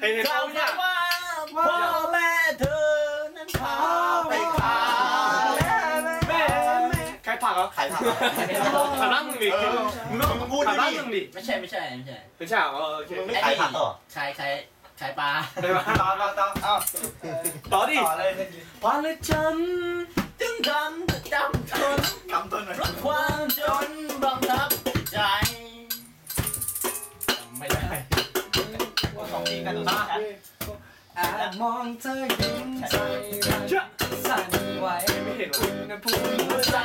เห็นเขาเขาเนี่ยว่าพ่อแม่เธอนั้นพาไปขายแม่แม่ ใครผักเหรอขายผักถามร่างมึงดิเออมึงต้องพูดถามร่างดิมึงดิไม่ใช่ไม่ใช่ไม่ใช่เป็นฉากเออโอเคมึงไม่ขายผักเหรอขายขายขายปลาได้ปะต่อต่อต่อเอ้าต่อดิ ต่อเลยพอเลยฉันจึงทำ มาแอบมองเธอยิ้มใจสั่นไหวไม่เห็นอุณหภูมิหัวใจ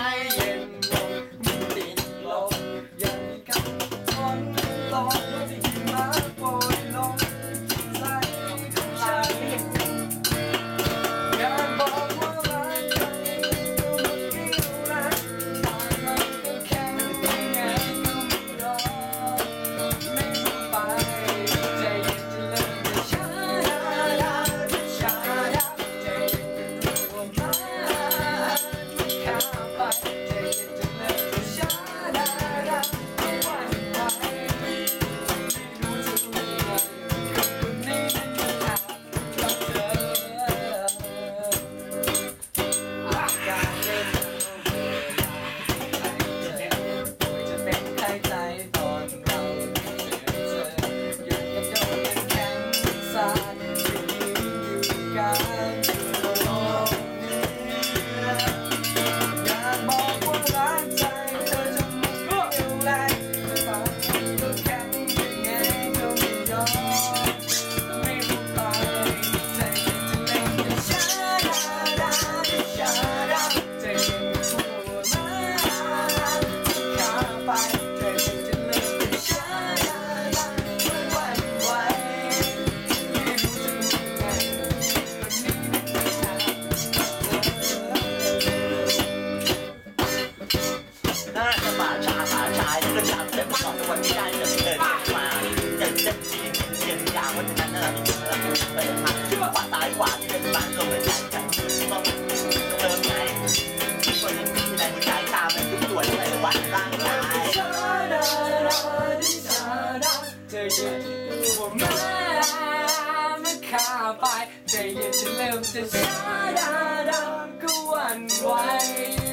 ป่าชายก็จับแต่ไม่บอกวันที่ได้จะเกิดมาจะจะจีนเรียนยาวันนั้นเราไม่เราไม่เปิดมาชื่ว่าตายกว่าที่เป็นบ้านลงเลยใจกันต้องเริ่มไงคนที่ในหัวใจตามันทุกส่วนในวันร่างกายช้าดาดาดิช้าดาใจเย็นที่ตัวมามาข้าไปใจเย็นจะเริ่มจะช้าดาดาก็วันไหว